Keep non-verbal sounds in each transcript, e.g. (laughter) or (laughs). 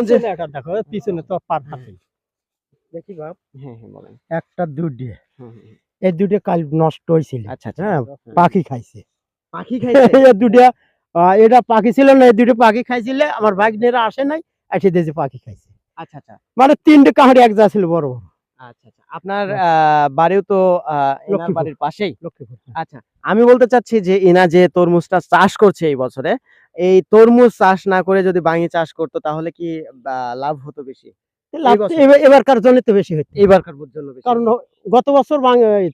পিছনে একটা দেখো পিছনে তো পার হাতে দেখি বাপ। হ্যাঁ হ্যাঁ বলেন। একটা দুটি। হুম, হুম, হুম। এই দুটো কাল নষ্ট হয়েছিল আচ্ছা হ্যাঁ পাখি খাইছে। পাখি খাইছে? (laughs) এই দুটো এটা পাখি ছিল না এই দুটো পাখি খাইছিলে আমার ভাগ্নেরা আসে নাই এসে দিয়েছে পাখি খাইছে। আচ্ছা আচ্ছা। মানে তিনটে কাহারি এক যা ছিল বড় বড়। আচ্ছা আচ্ছা। আপনার আহ, বাড়িও তো এনার বাড়ির পাশেই? আচ্ছা আমি বলতে চাচ্ছি যে ইনা যে তরমুজটা চাষ করছে এই বছরে এই তরমুজ চাষ না করে যদি বাঙি চাষ করতো তাহলে কি লাভ হতো বেশি? এবারকার জন্য তো বেশি হচ্ছে এইবারকার জন্য কারণ গত বছর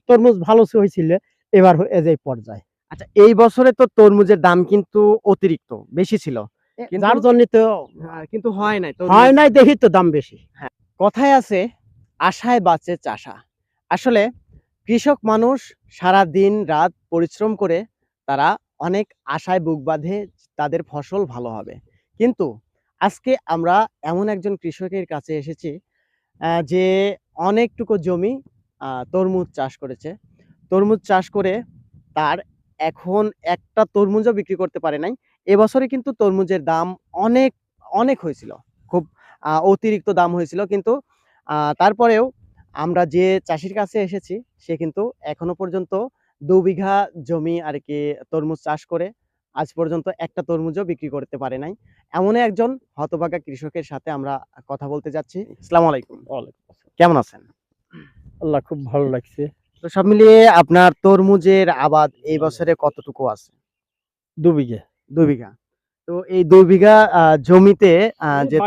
তরমুজ ভালো হয়েছিল এবার হ- এই পর্যায়ে। আচ্ছা এই বছরে তো তরমুজের দাম কিন্তু অতিরিক্ত বেশি ছিল। কিন্তু- যার জন্য তো কিন্তু হয় নাই হয় নাই দেখি তো দাম বেশি। কথায় আছে আশায় বাঁচে চাষা। আসলে কৃষক মানুষ সারা দিন রাত পরিশ্রম করে তারা অনেক আশায় বুক বাঁধে তাদের ফসল ভালো হবে। কিন্তু আজকে আমরা এমন একজন কৃষকের কাছে এসেছি যে অনেকটুকু জমি তরমুজ চাষ করেছে। তরমুজ চাষ করে তার এখন একটা তরমুজও বিক্রি করতে পারে নাই। এবছরে কিন্তু তরমুজের দাম অনেক অনেক হয়েছিল। খুব অতিরিক্ত দাম হয়েছিল। কিন্তু তারপরেও আমরা যে চাষির কাছে এসেছি, সে কিন্তু এখনও পর্যন্ত দু বিঘা জমি আর কি তরমুজ চাষ করে আজ পর্যন্ত একটা তরমুজও বিক্রি করতে পারে নাই। এমন একজন হতভাগা কৃষকের সাথে আমরা কথা বলতে যাচ্ছি। আসসালামু আলাইকুম। কেমন আছেন? আল্লাহ খুব ভালো লাগছে। তো সব মিলিয়ে আপনার তরমুজের আবাদ এই বছরে কতটুকু আছে? দু বিঘে। দু বিঘা। তো এই দুই বিঘা জমিতে যে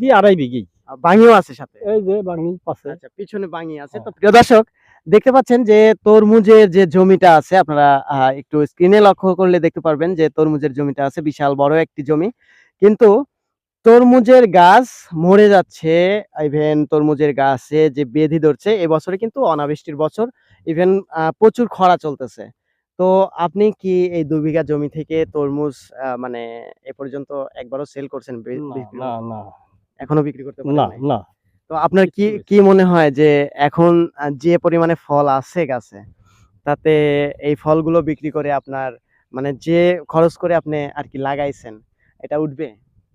দিয়ে আড়াই বিঘি বাঙিও আছে সাথে? এই যে বাঙি পাশে। আচ্ছা পিছনে বাঙি আছে। হ্যাঁ। তো প্রিয় দর্শক দেখতে পাচ্ছেন যে তরমুজের যে জমিটা আছে আপনারা একটু স্ক্রিনে লক্ষ্য করলে দেখতে পারবেন যে তরমুজের জমিটা আছে বিশাল বড় একটি জমি। কিন্তু তরমুজের গাছ মরে যাচ্ছে ইভেন তরমুজের গাছে যে বেধি ধরছে এবছরে কিন্তু অনাবৃষ্টির বছর ইভেন প্রচুর খরা চলতেছে। তো আপনি কি এই দু বিঘা জমি থেকে তরমুজ আহ, মানে এ পর্যন্ত একবারও সেল করছেন না না না। এখনও বিক্রি করতে পারেন না না। তো আপনার কি কি মনে হয় যে এখন যে পরিমাণে ফল আছে গাছে তাতে এই ফলগুলো বিক্রি করে আপনার মানে যে খরচ করে আপনি আর কি লাগাইছেন এটা উঠবে?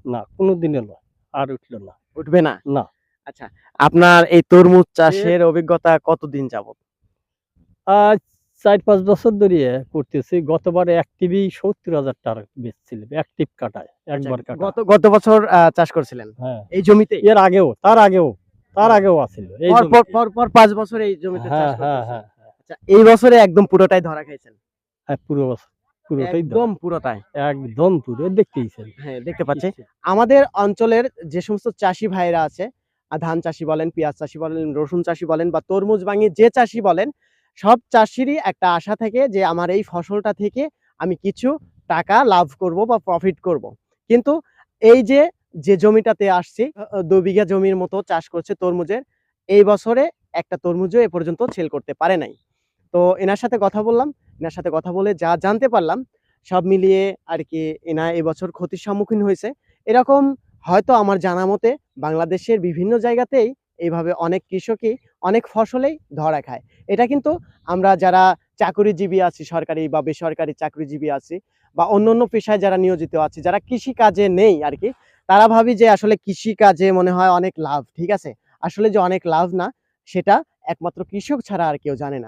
না কোনো দিনে নয় আর উঠল না। উঠবে না? না। আচ্ছা আপনার এই তরমুজ চাষের অভিজ্ঞতা কতদিন যাবত আজ চার পাঁচ বছর ধরে করতেছি গতবার এক টিভি সত্তর হাজার টাকা বেচছিলাম এক টিপ কাটায় একবার কাটা। গত গত বছর চাষ করছিলেন? হ্যাঁ। এই জমিতে? এর আগেও তার আগেও। তার আগেও আছিল। এই পর পর পর পর পাঁচ বছর এই জমিতে হ্যাঁ চাষ হ্যাঁ করতেছেন হ্যাঁ। আচ্ছা এই বছরে একদম পুরোটাই ধরা খাইছেন? হ্যাঁ পুরো বছর পুরোটাই একদম পুরোটাই? একদম পুরো দেখতেইছেন হ্যাঁ দেখতে পাচ্ছি। আমাদের অঞ্চলের যে সমস্ত চাষি ভাইরা আছে ধান চাষি বলেন পেঁয়াজ চাষি বলেন রসুন চাষি বলেন বা তরমুজ বাঙি যে চাষি বলেন সব চাষিরই একটা আশা থাকে যে আমার এই ফসলটা থেকে আমি কিছু টাকা লাভ করব বা প্রফিট করব। কিন্তু এই যে যে জমিটাতে আসছি দু বিঘা জমির মতো চাষ করছে তরমুজের, এই বছরে একটা তরমুজও এ পর্যন্ত সেল করতে পারে নাই। তো এনার সাথে কথা বললাম, এনার সাথে কথা বলে যা জানতে পারলাম, সব মিলিয়ে আর কি এনা এবছর ক্ষতির সম্মুখীন হয়েছে। এরকম হয়তো আমার জানা মতে বাংলাদেশের বিভিন্ন জায়গাতেই এইভাবে অনেক কৃষকই অনেক ফসলেই ধরা খায়। এটা কিন্তু আমরা যারা চাকরিজীবী আছি সরকারি বা বেসরকারি চাকরিজীবী আছি বা অন্য অন্য পেশায় যারা নিয়োজিত আছে, যারা কৃষি কাজে নেই আর কি তারা ভাবি যে আসলে কৃষি কাজে মনে হয় অনেক লাভ, ঠিক আছে? আসলে যে অনেক লাভ না, সেটা একমাত্র কৃষক ছাড়া আর কেউ জানে না।